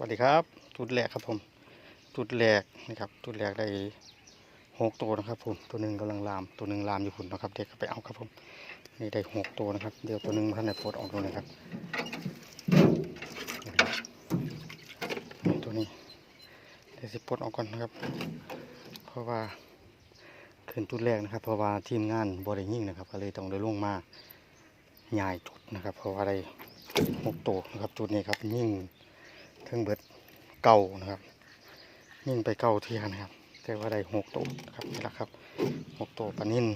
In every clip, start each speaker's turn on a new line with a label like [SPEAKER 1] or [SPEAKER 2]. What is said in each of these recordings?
[SPEAKER 1] สวัสดีครับจุดแรกครับผมจุดแรกนะครับจุดแรกได้หกตัวนะครับผมตัวหนึ่งกำลังลามตัวหนึ่งลามอยู่หุ่นนะครับ เด็กก็ไปเอาครับผมนี่ได้หกตัวนะครับ เดี๋ยวตัวหนึ่งท่านไหนปลดออกดูนะครับตัวนี้เดี๋ยวสิปลดออกก่อนนะครับ เพราะว่าขึ้นจุดแรกนะครับ เพราะว่าทีมงานบริยิ่งนะครับ ก็เลยต้องได้ลงมาย้ายจุดนะครับ เพราะว่าได้หกตัวนะครับจุดนี้ครับยิ่ง เทิงเบิดเก่านะครับยิ่งไปเก่าเทียนะครับ แต่ว่าได้หกตัวนะครับนี่แหละครับหกตัวปลานิ่น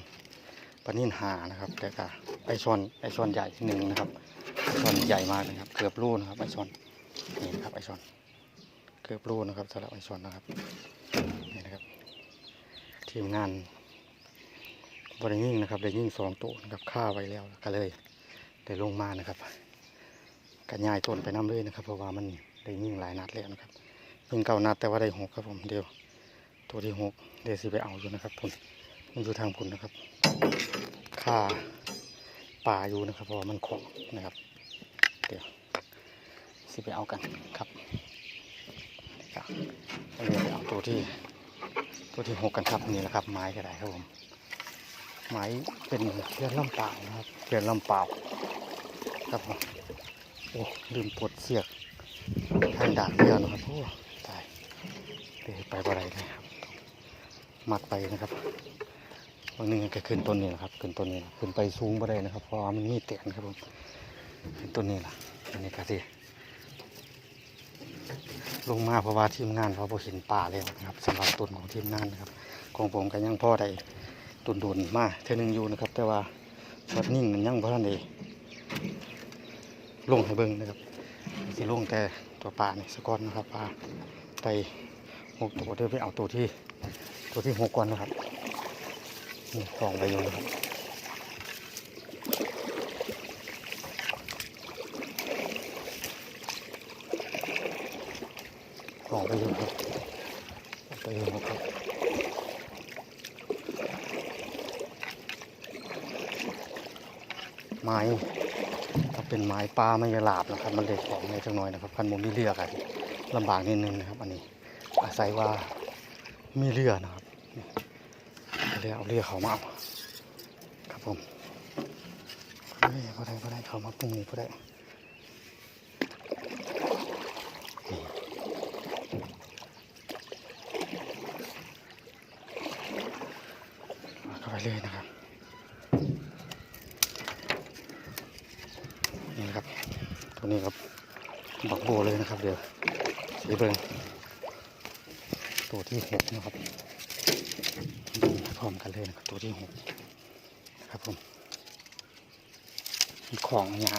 [SPEAKER 1] ปลานิ่นหานะครับ แต่ก็ไอซอนไอซอนใหญ่หนึ่งนะครับไอซอนใหญ่มากนะครับ เกือบรูนะครับไอซอนนี่นะครับไอซอนเกือบรูนะครับสำหรับไอซอนนะครับนี่นะครับทีมงานบริยิ่งนะครับได้ยิ่งสองตัวนะครับฆ่าไว้แล้วก็เลยได้ลงมานะครับกันยายต้นไปน้ำเลยนะครับ เพราะว่ามัน ได้ยิงหลายนัดแล้วนะครับยิงเก้านัดแต่ว่าได้หกครับผมเดียวตัวที่หกเดี๋ยวสิไปเอาอยู่นะครับผมมันอยู่ทางผลนะครับค่าป่าอยู่นะครับเพราะว่ามันของนะครับ เดี๋ยวสิไปเอากันครับเดี๋ยวไปเอาตัวที่ตัวที่หกกันครับนี่แหละครับ ไม้ก็ได้ครับผมไม้เป็นเพื่อนลำเปล่านะครับเพื่อนลำเปล่าครับผมโอ้ลืมปลดเสียก ทางด่านเรือนะครับโอ้ตายเดี๋ยวไปบ่ได้เลยครับมัดไปนะครับบางนึงก็ขึ้นต้นนี้นะครับ ขึ้นต้นนี้ขึ้นไปสูงบ่ได้นะครับ เพราะมันมีเตียนครับผมขึ้นต้นนี้ล่ะอันนี้ก็สิลงมาเพราะว่าทีมงานเขาบ่เห็นป่าแล้วนะครับสำหรับต้นของทีมงานนะครับ ของผมก็ยังพ่อได้ตุนดุนมาเท่านึงอยู่นะครับ แต่ว่าช็อตนิ่งมันยังพ่ทันได้ลงให้เบิ่งนะครับสิลงแต่ ตัวปลาเนี่ยสกอนนะครับปลาไปหกตัวเดี๋ยวไปเอาตัวที่ตัวที่หกก่อนนะครับนี่กองไปอยู่นะครับกองไปอยู่ครับไปอยู่ครับไม้ เป็นไม้ปลาไม่หลาบนะครับ มันเลยของในจังหน่อยนะครับคันผมมีเรือกันลำบากนิดนึงนะครับ อันนี้อาศัยว่ามีเรือนะครับเรือเอาเรือเขามาเอาครับผมเฮ้ยพอได้พอได้เขามาปรุงนี่พอได้นี่เอาเข้าไปเลยนะครับ นี่นะครับ ตัวนี้ครับบักโบเลยนะครับ เดี๋ยวสีเบิงตัวที่หกนะครับดูพร้อมกันเลยนะครับตัวที่หกนะครับผมของยา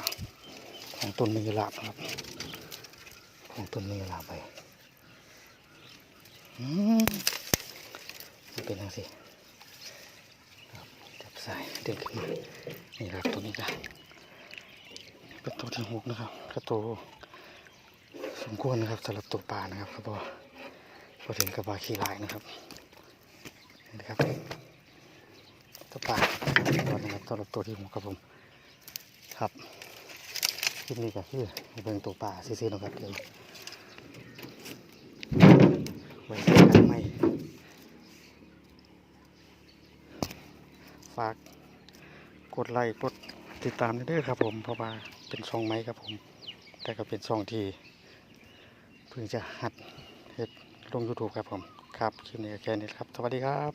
[SPEAKER 1] ของต้นมีลาบครับ ของต้นมีลาบไปอืมมันเป็นยังสิครับจับสายเด็กขึ้นมานี่ครับตัวนี้กัน เป็นตัวที่หกนะครับก็ตัวสมควรนะครับสำหรับตัวปลานะครับครับพอพอถึงกระบาขี้ลายนะครับนี่นะครับตัวปลาตัวนะครับสำหรับตัวที่หกครับผมครับคลิปนี้ก็คือเบิ่งตัวปลาซื่อๆนะครับเดี๋ยวไว้เจอกันใหม่ฝากกดไลค์กดติดตามด้ด้วยครับผมเพราะว่า เป็นช่องไม้ครับผม แต่ก็เป็นช่องที่เพิ่งจะหัดเห็ดลงยูทูบครับผม ครับคลิปนี้แค่นี้ครับ สวัสดีครับ